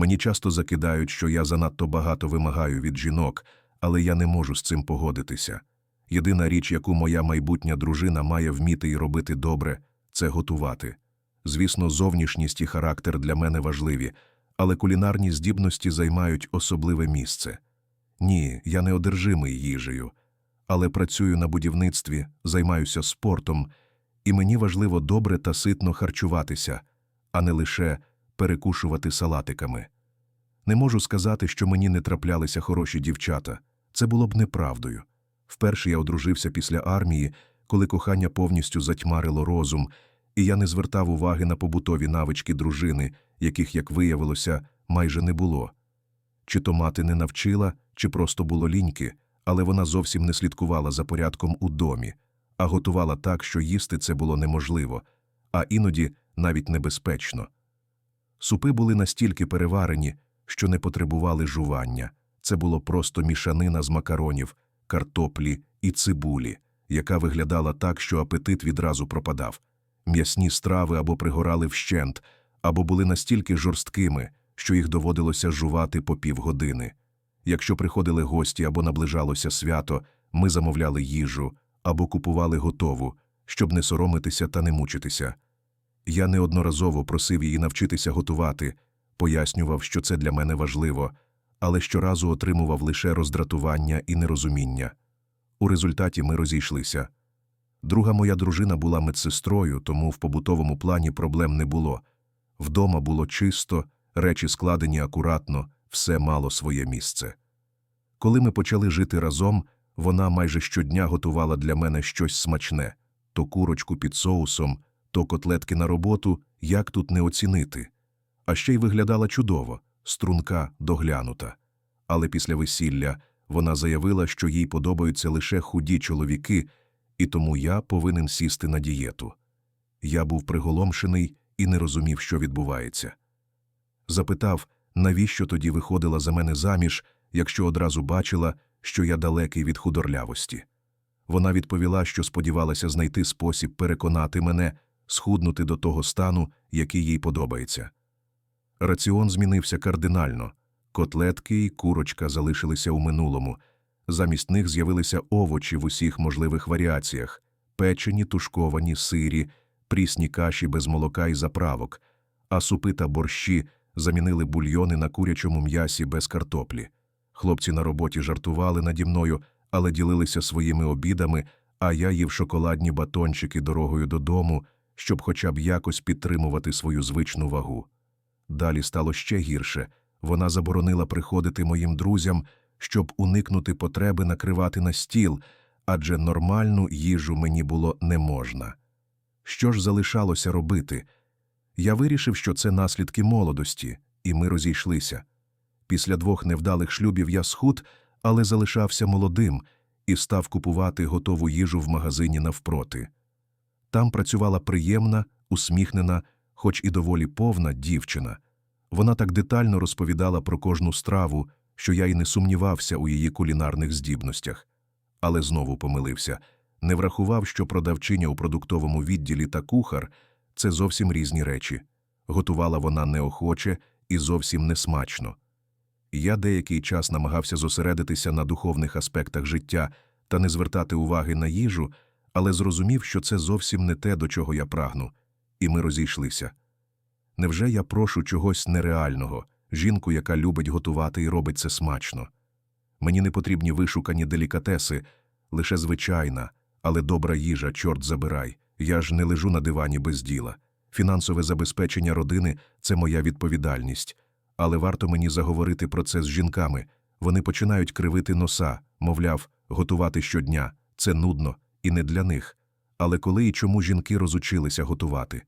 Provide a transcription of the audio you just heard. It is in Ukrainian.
Мені часто закидають, що я занадто багато вимагаю від жінок, але я не можу з цим погодитися. Єдина річ, яку моя майбутня дружина має вміти і робити добре, це готувати. Звісно, зовнішність і характер для мене важливі, але кулінарні здібності займають особливе місце. Ні, я не одержимий їжею, але працюю на будівництві, займаюся спортом, і мені важливо добре та ситно харчуватися, а не лише перекушувати салатиками. Не можу сказати, що мені не траплялися хороші дівчата. Це було б неправдою. Вперше я одружився після армії, коли кохання повністю затьмарило розум, і я не звертав уваги на побутові навички дружини, яких, як виявилося, майже не було. Чи то мати не навчила, чи просто було ліньки, але вона зовсім не слідкувала за порядком у домі, а готувала так, що їсти це було неможливо, а іноді навіть небезпечно. Супи були настільки переварені, що не потребували жування. Це було просто мішанина з макаронів, картоплі і цибулі, яка виглядала так, що апетит відразу пропадав. М'ясні страви або пригорали вщент, або були настільки жорсткими, що їх доводилося жувати по півгодини. Якщо приходили гості або наближалося свято, ми замовляли їжу або купували готову, щоб не соромитися та не мучитися. Я неодноразово просив її навчитися готувати, пояснював, що це для мене важливо, але щоразу отримував лише роздратування і нерозуміння. У результаті ми розійшлися. Друга моя дружина була медсестрою, тому в побутовому плані проблем не було. Вдома було чисто, речі складені акуратно, все мало своє місце. Коли ми почали жити разом, вона майже щодня готувала для мене щось смачне то курочку під соусом, то котлетки на роботу, як тут не оцінити. А ще й виглядала чудово, струнка, доглянута. Але після весілля вона заявила, що їй подобаються лише худі чоловіки, і тому я повинен сісти на дієту. Я був приголомшений і не розумів, що відбувається. Запитав, навіщо тоді виходила за мене заміж, якщо одразу бачила, що я далекий від худорлявості. Вона відповіла, що сподівалася знайти спосіб переконати мене схуднути до того стану, який їй подобається. Раціон змінився кардинально. Котлетки і курочка залишилися у минулому. Замість них з'явилися овочі в усіх можливих варіаціях печені, тушковані, сирі, прісні каші без молока і заправок, а супи та борщі замінили бульйони на курячому м'ясі без картоплі. Хлопці на роботі жартували наді мною, але ділилися своїми обідами, а я їв шоколадні батончики дорогою додому, щоб хоча б якось підтримувати свою звичну вагу. Далі стало ще гірше вона заборонила приходити моїм друзям, щоб уникнути потреби накривати на стіл, адже нормальну їжу мені було не можна. Що ж залишалося робити? Я вирішив, що це наслідки молодості, і ми розійшлися. Після двох невдалих шлюбів я схуд, але залишався молодим і став купувати готову їжу в магазині навпроти. Там працювала приємна, усміхнена, хоч і доволі повна дівчина. Вона так детально розповідала про кожну страву, що я й не сумнівався у її кулінарних здібностях. Але знову помилився не врахував, що продавчиня у продуктовому відділі та кухар це зовсім різні речі. Готувала вона неохоче і зовсім несмачно. Я деякий час намагався зосередитися на духовних аспектах життя та не звертати уваги на їжу, але зрозумів, що це зовсім не те, до чого я прагну, і ми розійшлися. Невже я прошу чогось нереального, жінку, яка любить готувати і робить це смачно? Мені не потрібні вишукані делікатеси, лише звичайна, але добра їжа, чорт забирай. Я ж не лежу на дивані без діла. Фінансове забезпечення родини це моя відповідальність. Але варто мені заговорити про це з жінками. Вони починають кривити носа, мовляв, готувати щодня це нудно і не для них. Але коли і чому жінки розучилися готувати?